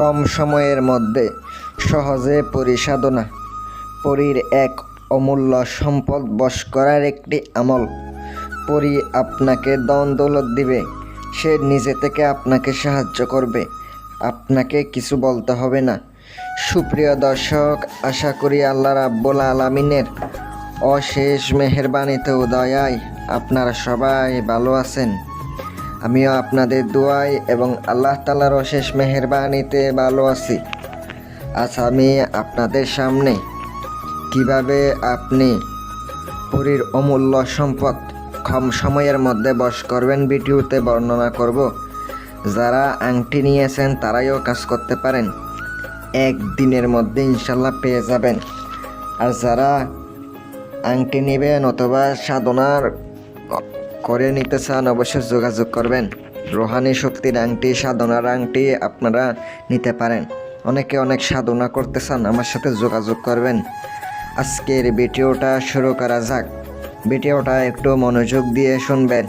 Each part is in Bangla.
কম সময়ের মধ্যে সহজে পরিসাধনা, পরীর এক অমূল্য সম্পদ বশ করার একটি আমল। পরী আপনাকে দন দৌলত দিবে, সে নিজে থেকে আপনাকে সাহায্য করবে, আপনাকে কিছু বলতে হবে না। সুপ্রিয় দর্শক, আশা করি আল্লাহ রাব্বুল আলমিনের অশেষ মেহেরবানিতে উদয়ায় আপনারা সবাই ভালো আছেন। আমিও আপনাদের দোয়াই এবং আল্লাহ তালার অশেষ মেহেরবানিতে ভালো আছি। আজ আমি আপনাদের সামনে কীভাবে আপনি পুরীর অমূল্য সম্পদ কম সময়ের মধ্যে বস করবেন ভিডিওতে বর্ণনা করব। যারা আংটি নিয়েছেন তারাইও কাজ করতে পারেন। এক দিনের মধ্যে ইনশাল্লাহ পেয়ে যাবেন। আর যারা আংটি নেবেন অথবা সাধনার করে নিতে চান, অবশ্যই যোগাযোগ করবেন। রোহানি শক্তির আংটি, সাধনার আংটি আপনারা নিতে পারেন। অনেকে অনেক সাধনা করতে চান, আমার সাথে যোগাযোগ করবেন। আজকের ভিডিওটা শুরু করা যাক। ভিডিওটা একটু মনোযোগ দিয়ে শুনবেন,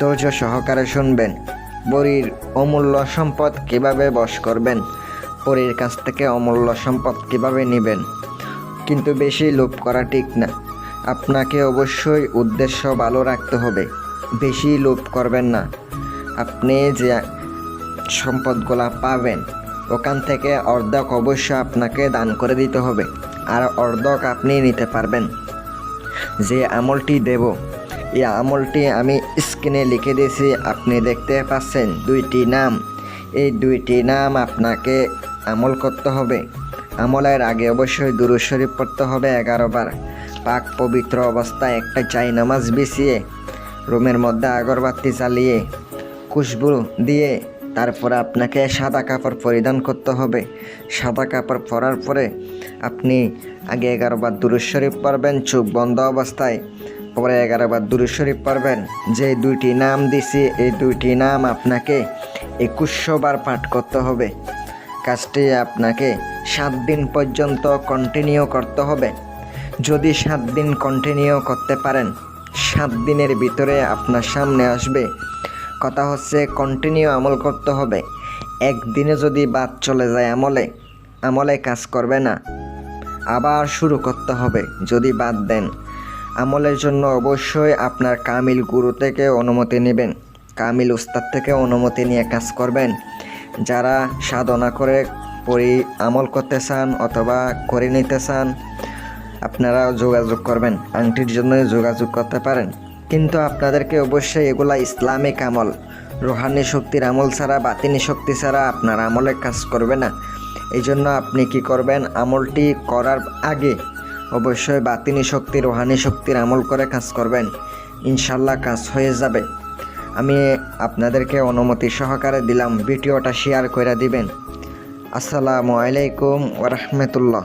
ধৈর্য সহকারে শুনবেন বড়ির অমূল্য সম্পদ কীভাবে বশ করবেন, পরীর কাছ থেকে অমূল্য সম্পদ কীভাবে নেবেন। কিন্তু বেশি লোভ করা ঠিক না। আপনাকে অবশ্যই উদ্দেশ্য ভালো রাখতে হবে। বেশি লোভ করবেন না। আপনি যে সম্পদগুলা পাবেন, ওখান থেকে অর্ধেক অবশ্য আপনাকে দান করে দিতে হবে, আর অর্ধেক আপনি নিতে পারবেন। যে আমলটি দেব, এই আমলটি আমি স্ক্রিনে লিখে দিয়েছি, আপনি দেখতে পাচ্ছেন দুইটি নাম। এই দুইটি নাম আপনাকে আমল করতে হবে। আমলের আগে অবশ্যই দুরু শরীফ পড়তে হবে এগারো বার। পাক পবিত্র অবস্থায় একটা চাই নামাজ বিছিয়ে রুমের মধ্যে আগরবাতি চালিয়ে খুশবু দিয়ে তারপরে আপনাকে সাদা কাপড় পরিধান করতে হবে। সাদা কাপড় পরার পরে আপনি আগে এগারোবার দুরুজ শরীফ পারবেন চোখ বন্ধ অবস্থায়। পরে এগারোবার দুরুজ শরীফ পারবেন যে দুইটি নাম দিছি, এই দুইটি নাম আপনাকে একুশশো বার পাঠ করতে হবে। কাজটি আপনাকে সাত দিন পর্যন্ত কন্টিনিউ করতে হবে। যদি সাত দিন কন্টিনিউ করতে পারেন সাত দিনের ভিতরে আপনার সামনে আসবে। কথা হচ্ছে কন্টিনিউ আমল করতে হবে। একদিনে যদি বাদ চলে যায় আমলে আমলে কাজ করবে না। আবার শুরু করতে হবে, যদি বাদ দেন। আমলের জন্য অবশ্যই আপনার কামিল গুরু থেকে অনুমতি নেবেন। কামিল উস্তাদ থেকে অনুমতি নিয়ে কাজ করবেন। যারা সাধনা করে, পরি আমল করতে চান অথবা করে নিতে চান আপনারা যোগাযোগ করবেন, আংটির জন্য যোগাযোগ করতে পারেন। কিন্তু আপনাদেরকে অবশ্যই এগুলা ইসলামিক আমল। রোহানি শক্তির আমল ছাড়া, বাতিনি শক্তি ছাড়া আপনার আমলে কাজ করবে না। এই জন্য আপনি কি করবেন? আমলটি করার আগে অবশ্যই বাতিনি শক্তি, রোহানি শক্তির আমল করে কাজ করবেন। ইনশাল্লাহ কাজ হয়ে যাবে। আমি আপনাদেরকে অনুমতি সহকারে দিলাম, ভিডিওটা শেয়ার করে দিবেন। আসসালামু আলাইকুম ওরহমতুল্লাহ